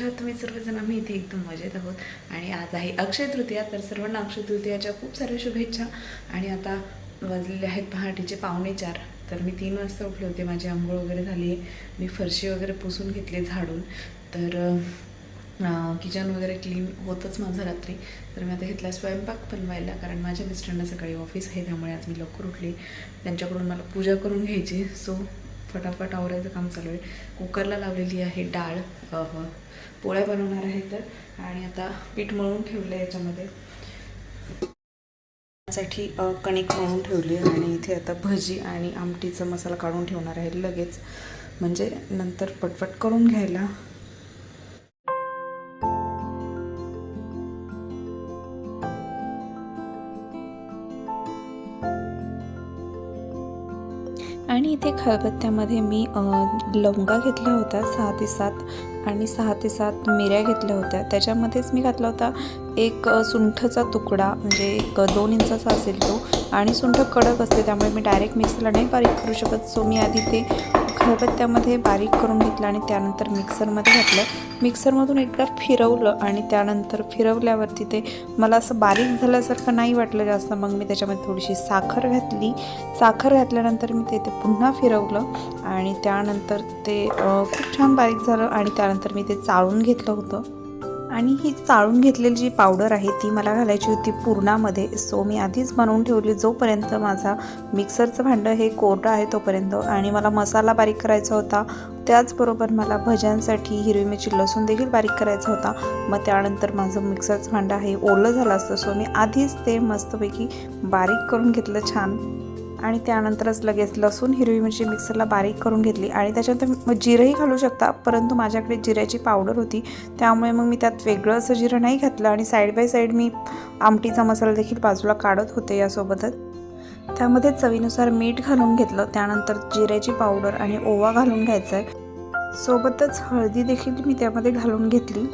आहात तुम्ही सर्वजण आम्ही इथे एकदम मजेत आहोत. आणि आज आहे अक्षय तृतीया तर सर्वांना अक्षय तृतीयाच्या खूप साऱ्या शुभेच्छा. आणि आता वाजलेले आहेत पहाटेचे पावणे चार. तर मी तीन वाजता उठले होते माझी आंघोळ वगैरे झाली आहे. मी फरशी वगैरे पुसून घेतली झाडून. तर किचन वगैरे क्लीन होतंच माझं रात्री. तर मी आता घेतला स्वयंपाक बनवायला कारण माझ्या मिस्टरांना सकाळी ऑफिस आहे त्यामुळे आज मी लवकर उठले. त्यांच्याकडून मला पूजा करून घ्यायची सो फटाफट आवरायचं काम चालू आहे. कुकरला लावलेली आहे डाळ पोळ्या बनवणार आहे तर. आणि आता पीठ मळून ठेवलं आहे याच्यामध्ये साठी कणिक मळून ठेवली आहे आणि इथे आता भजी आणि आमटीचा मसाला काढून ठेवणार आहे लगेच. म्हणजे नंतर पटपट करून घ्यायला आणि इथे खलबत्त्यामध्ये मी लवंगा घेतला होता सहा ते सात आणि सहा ते सात मिऱ्या घेतल्या होत्या. त्याच्यामध्येच मी घातला होता एक सुंठचा तुकडा म्हणजे एक दोन इंचाचा असेल तो आणि सुंठ कडक असते त्यामुळे मी डायरेक्ट मिक्सरला नाही बारीक करू शकत. सो मी आधी ते खलबत्त्यामध्ये बारीक करून घेतलं आणि त्यानंतर मिक्सरमध्ये घातलं. मिक्सरमधून एकदा फिरवलं आणि त्यानंतर फिरवल्यावरती ते मला असं बारीक झाल्यासारखं नाही वाटलं जास्त. मग मी त्याच्यामध्ये थोडीशी साखर घातली. साखर घातल्यानंतर मी ते ते पुन्हा फिरवलं आणि त्यानंतर ते खूप छान बारीक झालं आणि त्यानंतर मी ते चाळून घेतलं होतं. आणि ही चाळून घेतलेली जी पावडर आहे ती मला घालायची होती पूर्णामध्ये. सो मी आधीच बनवून ठेवली. जोपर्यंत माझा मिक्सरचं भांडं हे कोरडं आहे तोपर्यंत आणि मला मसाला बारीक करायचा होता त्याचबरोबर मला भज्यांसाठी हिरवी मिरची लसूण देखील बारीक करायचा होता. मग त्यानंतर माझं मिक्सरचं भांडं हे ओलं झालं असतं. सो मी आधीच ते मस्तपैकी बारीक करून घेतलं छान. आणि त्यानंतरच लगेच लसूण हिरवी मिरची मिक्सरला बारीक करून घेतली. आणि त्याच्यानंतर जिरंही घालू शकता परंतु माझ्याकडे जिऱ्याची पावडर होती. त्यामुळे मग मी त्यात वेगळं असं जिरं नाही घातलं आणि साईड बाय साईड मी आमटीचा मसाला देखील बाजूला काढत होते यासोबतच. त्यामध्ये चवीनुसार मीठ घालून घेतलं. त्यानंतर जिऱ्याची पावडर आणि ओवा घालून घ्यायचा आहे सोबतच हळदी देखील मी त्यामध्ये घालून घेतली.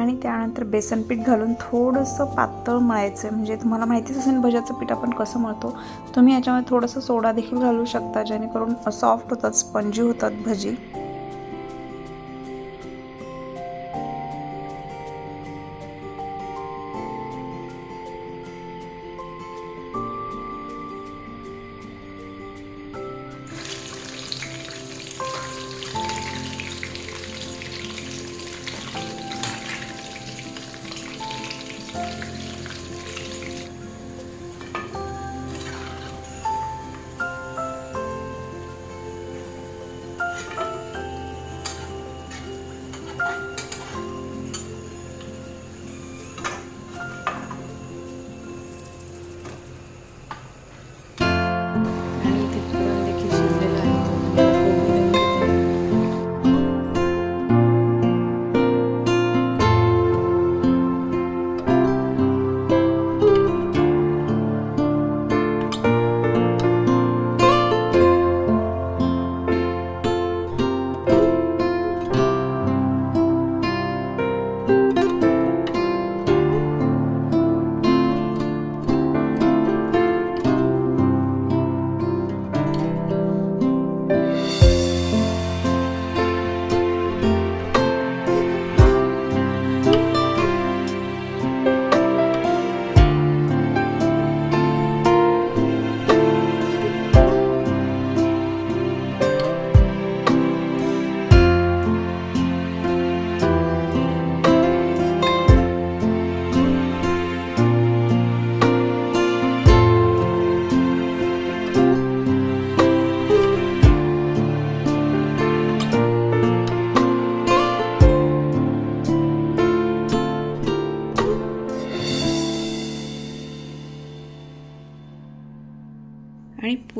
आणि त्यानंतर बेसन पीठ घालून थोडंसं पातळ मळायचं. आहे म्हणजे तुम्हाला माहितीच असेल भज्याचं पीठ आपण कसं मळतो. तुम्ही याच्यामध्ये थोडंसं सोडा देखील घालू शकता जेणेकरून सॉफ्ट होतात स्पंजी होतात भजी.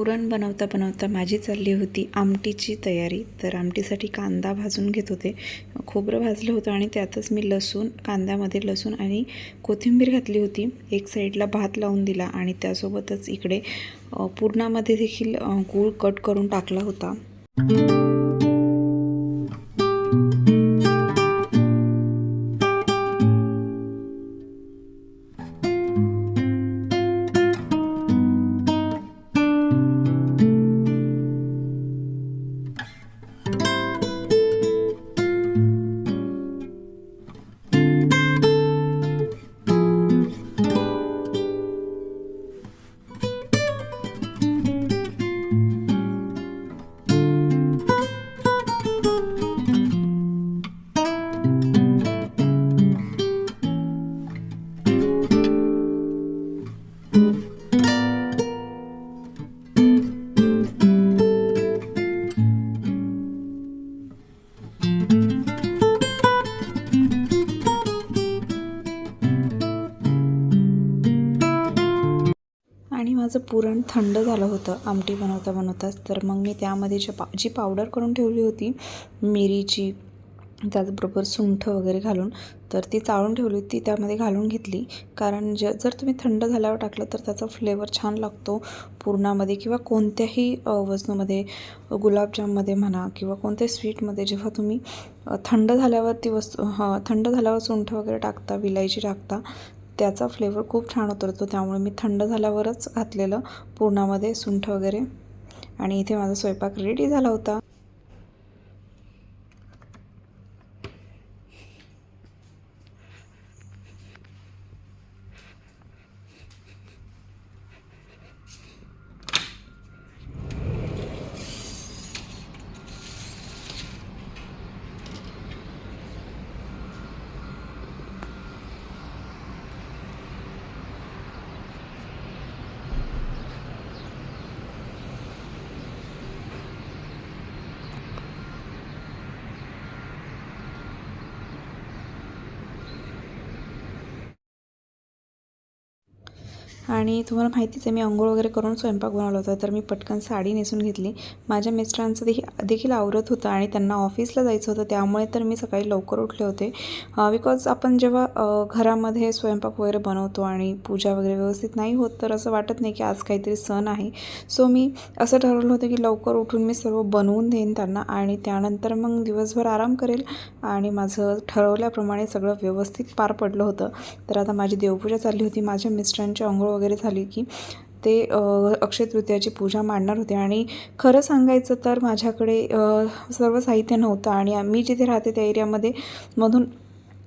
पुरण बनवता बनवता माझी चालली होती आमटीची तयारी. तर आमटीसाठी कांदा भाजून घेत होते. खोबरं भाजलं होतं आणि त्यातच मी लसूण कांद्यामध्ये लसूण आणि कोथिंबीर घातली होती. एक साईडला भात लावून दिला आणि त्यासोबतच इकडे पुरणामध्ये देखील गूळ कट करून टाकला होता. माझं पुरण थंड झालं होतं. आमटी बनवता बनवताच. तर मग मी त्यामध्ये जे पा जी पावडर करून ठेवली होती मिरीची त्याचबरोबर सुंठ वगैरे घालून तर ती चाळून ठेवली होती. ती त्यामध्ये घालून घेतली. कारण ज जर तुम्ही थंड झाल्यावर टाकलं तर त्याचा फ्लेवर छान लागतो. पुरणामध्ये किंवा कोणत्याही वस्तूमध्ये गुलाबजाममध्ये म्हणा किंवा कोणत्याही स्वीटमध्ये जेव्हा तुम्ही थंड झाल्यावर ती वस्तू हां थंड झाल्यावर सुंठ वगैरे टाकता विलायची टाकता त्याचा फ्लेवर खूप छान उतरतो त्यामुळे मी थंड झाल्यावरच घातलेलं पुरणामध्ये सुंठ वगैरे. आणि इथे माझा स्वयंपाक रेडी झाला होता. आणि तुम्हाला माहितीच आहे मी अंघोळ वगैरे करून स्वयंपाक बनवला होता तर मी पटकन साडी नेसून घेतली. माझ्या मिस्टरांचं देखील देखील आवरत होतं आणि त्यांना ऑफिसला जायचं होतं त्यामुळे तर मी सकाळी लवकर उठले होते. बिकॉज आपण जेव्हा घरामध्ये स्वयंपाक वगैरे बनवतो आणि पूजा वगैरे व्यवस्थित नाही होत तर असं वाटत नाही की आज काहीतरी सण आहे. सो मी असं ठरवलं होतं की लवकर उठून मी सर्व बनवून देईन त्यांना आणि त्यानंतर मग दिवसभर आराम करेल आणि माझं ठरवल्याप्रमाणे सगळं व्यवस्थित पार पडलं होतं. तर आता माझी देवपूजा चालली होती माझ्या मिस्टरांची अंघोळ वगैरे झाली की ते अक्षय तृतीयाची पूजा मांडणार होते. आणि खरं सांगायचं तर माझ्याकडे सर्व साहित्य नव्हतं आणि मी जिथे राहते त्या एरियामध्ये मधून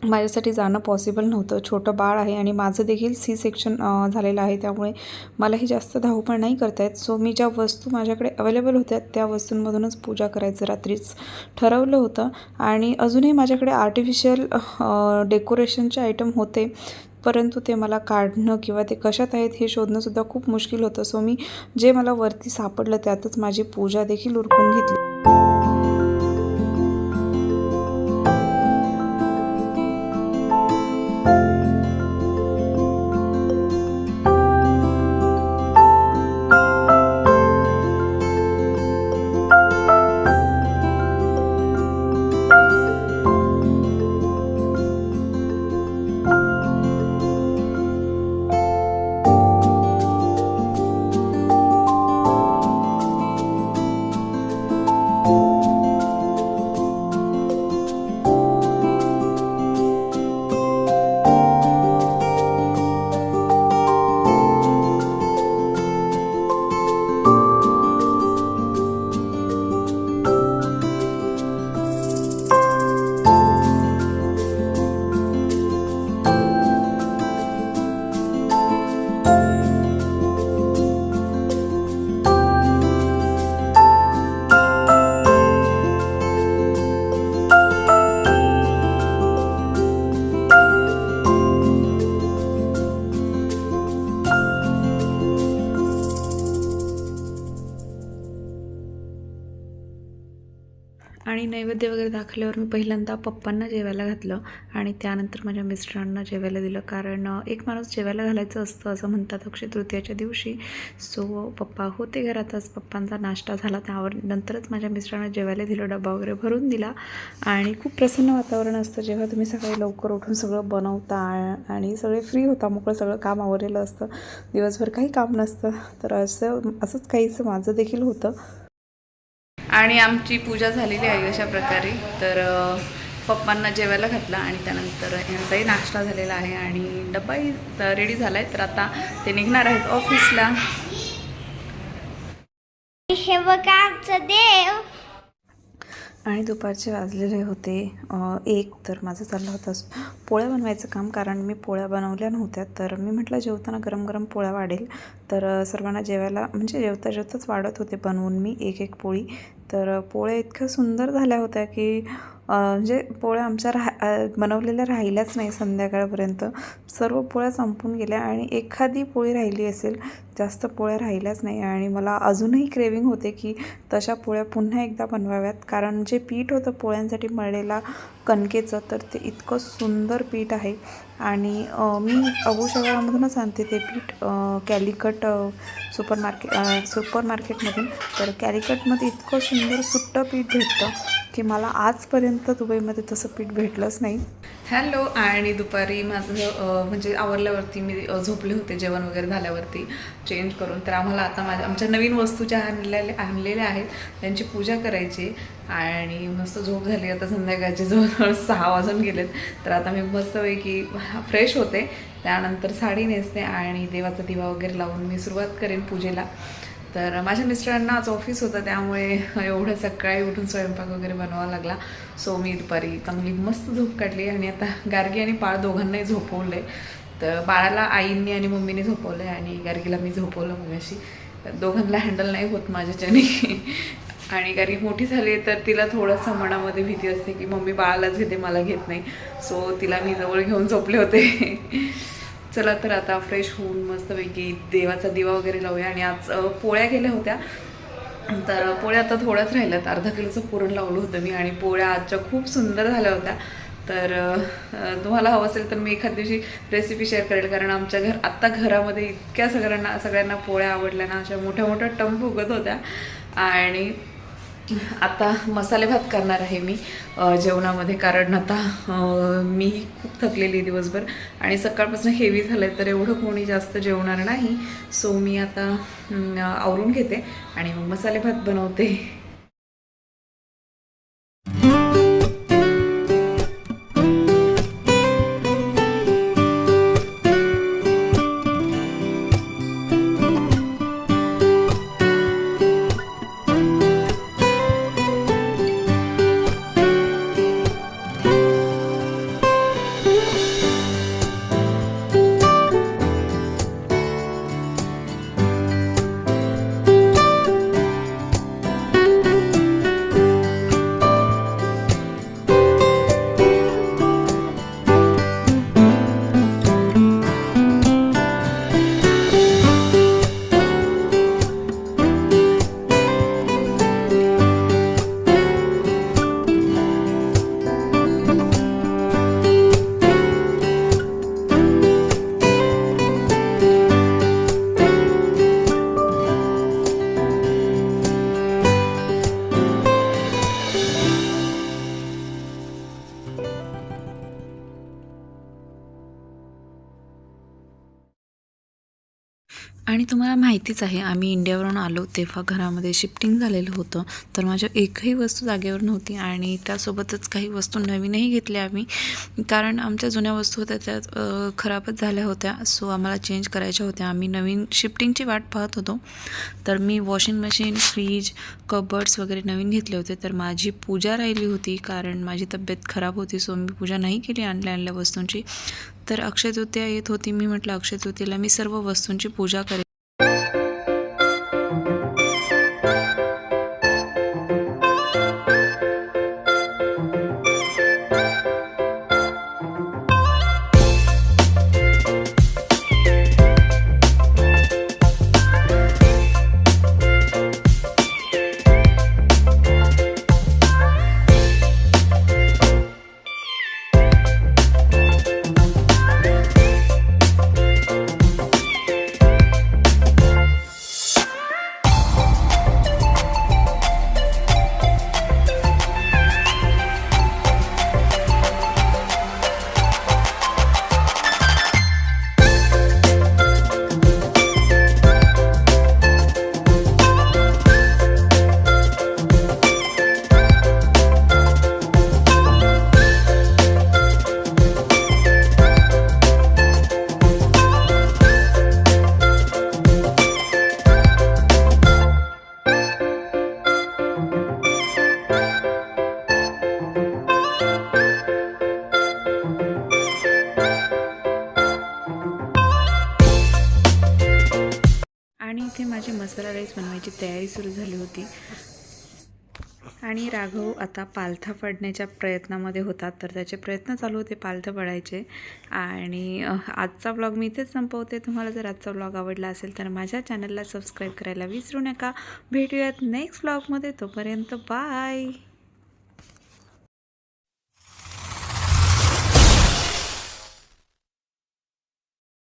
माझ्यासाठी जाणं पॉसिबल नव्हतं. छोटं बाळ आहे आणि माझं देखील सी सेक्शन झालेलं आहे. त्यामुळे मलाही जास्त धावपळ नाही करता येत सो मी ज्या वस्तू माझ्याकडे अवेलेबल होत्या त्या वस्तूंमधूनच पूजा करायचं रात्रीच ठरवलं होतं. आणि अजूनही माझ्याकडे आर्टिफिशियल डेकोरेशनचे आयटम होते. परंतु ते मला काढणं किंवा ते कशात आहेत हे शोधणंसुद्धा खूप मुश्किल होतं. सो मी जे मला वरती सापडलं त्यातच माझी पूजा देखील उरकून घेतली. आणि वगैरे दाखवल्यावर मी पहिल्यांदा पप्पांना जेवायला घातलं आणि त्यानंतर माझ्या मिस्टरांना जेवायला दिलं. कारण एक माणूस जेवायला घालायचं असतं असं म्हणतात अक्षय तृतीयाच्या दिवशी. सो पप्पा होते घरातच पप्पांचा नाश्ता झाला. त्यावर नंतरच माझ्या मिस्टरांना जेवायला दिलं डबा वगैरे भरून दिला. आणि खूप प्रसन्न वातावरण असतं. जेव्हा तुम्ही सकाळी लवकर उठून सगळं बनवता आणि सगळे फ्री होता मोकळं सगळं काम आवरलेलं असतं. दिवसभर काही काम नसतं. तर असं असंच काहीचं माझं देखील होतं. आणि आमची पूजा झालेली आहे अशा प्रकारे. तर पप्पांना जेवायला घातला आणि त्यानंतर यांचाही नाश्ता झालेला आहे आणि डब्बाही रेडी झाला आहे तर आता ते निघणार आहेत ऑफिसला हे बघा आमचं देव. आणि दुपारचे वाजलेले होते. एक तर माझं चाललं होतं पोळ्या बनवायचं काम कारण मी पोळ्या बनवल्या नव्हत्या. तर मी म्हटलं जेवताना गरम गरम पोळ्या वाढेल. तर सर्वांना जेवायला म्हणजे जेवता जेवताच वाढत होते बनवून मी एक एक पोळी. तर पोळ्या इतक्या सुंदर झाल्या होत्या की म्हणजे पोळ्या आमच्या राह बनवलेल्या राहिल्याच नाही संध्याकाळपर्यंत. सर्व पोळ्या संपून गेल्या आणि एखादी पोळी राहिली असेल जास्त पोळ्या राहिल्याच नाही. आणि मला अजूनही क्रेविंग होते की तशा पोळ्या पुन्हा एकदा बनवाव्यात. कारण जे पीठ होतं पोळ्यांसाठी मळलेला कणकेचं तर ते इतकं सुंदर पीठ आहे. आणि मी अबू शहरामधूनच आणते ते पीठ. कॅलिकट सुपर मार्केट सुपर मार्केटमधून तर कॅलिकटमध्ये इतकं सुंदर सुट्टं पीठ भेटतं की मला आजपर्यंत दुबईमध्ये तसं पीठ भेटलंच नाही. हॅलो आणि दुपारी माझं म्हणजे आवरल्यावरती मी झोपले होते जेवण वगैरे झाल्यावरती. चेंज करून. तर आम्हाला आता माझ्या आमच्या नवीन वस्तू ज्या आणलेल्या आणलेल्या आहेत. त्यांची पूजा करायची आणि मस्त झोप झाली. आता संध्याकाळचे जवळजवळ सहा वाजून गेलेत. तर आता मी मस्तपैकी फ्रेश होते. त्यानंतर साडी नेसते आणि देवाचा दिवा वगैरे लावून मी सुरुवात करेन पूजेला. तर माझ्या मिस्टरांना आज ऑफिस होतं त्यामुळे एवढं सकाळी उठून स्वयंपाक वगैरे बनवावा लागला. सो मी दुपारी चांगली मस्त झोप काढली आणि आता गार्गी आणि पाळ दोघांनाही झोपवले तर बाळाला आईंनी आणि मम्मीने झोपवलं आणि गार्गीला मी झोपवलं मगाशी. दोघांना हँडल नाही होत माझ्याच्याने. आणि कारण मोठी झाली तर तिला थोडंसं मनामध्ये भीती असते की मम्मी बाळालाच घेते मला घेत नाही. सो तिला मी जवळ घेऊन झोपले होते. चला तर आता फ्रेश होऊन मस्तपैकी देवाचा दिवा वगैरे लावूया. आणि आज पोळ्या केल्या होत्या. तर पोळ्या आता थोड्याच राहिल्यात. अर्धा किलोचं पुरण लावलं होतं मी आणि पोळ्या आजच्या खूप सुंदर झाल्या होत्या. तर तुम्हाला हवं असेल तर मी एखाद दिवशी रेसिपी शेअर करेल. कारण आमच्या घर आत्ता घरामध्ये इतक्या सगळ्यांना सगळ्यांना पोळ्या आवडल्या ना अशा मोठ्या मोठ्या टंब उगत होत्या. आणि आता मसाले भात करणार आहे मी जेवणामध्ये. कारण आता मी खूप थकलेली दिवसभर आणि सकाळपासून हेवी झालं आहे तर एवढं कोणी जास्त जेवणार नाही. सो मी आता आवरून घेते आणि मग मसाले भात बनवते. आणि माहितीच आहे आम्ही इंडियावरून आलो तेव्हा घरामध्ये शिफ्टिंग झालेलं होतं. तर माझ्या एकही वस्तू जागेवर नव्हती आणि त्यासोबतच काही वस्तू नवीनही घेतल्या आम्ही. कारण आमच्या जुन्या वस्तू होत्या त्या खराबच झाल्या होत्या. सो आम्हाला चेंज करायच्या होत्या. आम्ही नवीन शिफ्टिंगची वाट पाहत होतो. तर मी वॉशिंग मशीन फ्रीज कबर्ड्स वगैरे नवीन घेतले होते. तर माझी पूजा राहिली होती कारण माझी तब्येत खराब होती सो मी पूजा नाही केली आणल्या आणल्या वस्तूंची. तर अक्षय तृतीया येत होती. मी म्हटलं अक्षय तृतीयेला मी सर्व वस्तूंची पूजा करेन. इथे माझी मसाला राईस बनवायची तयारी सुरू झाली होती. आणि राघव आता पालथा पडण्याच्या प्रयत्नामध्ये होता तर त्याचे प्रयत्न चालू होते पालथं पडायचे. आणि आजचा ब्लॉग मी इथेच संपवते. तुम्हाला जर आजचा ब्लॉग आवडला असेल तर माझ्या चॅनलला सबस्क्राईब करायला विसरू नका. भेटूयात नेक्स्ट ब्लॉगमध्ये तोपर्यंत बाय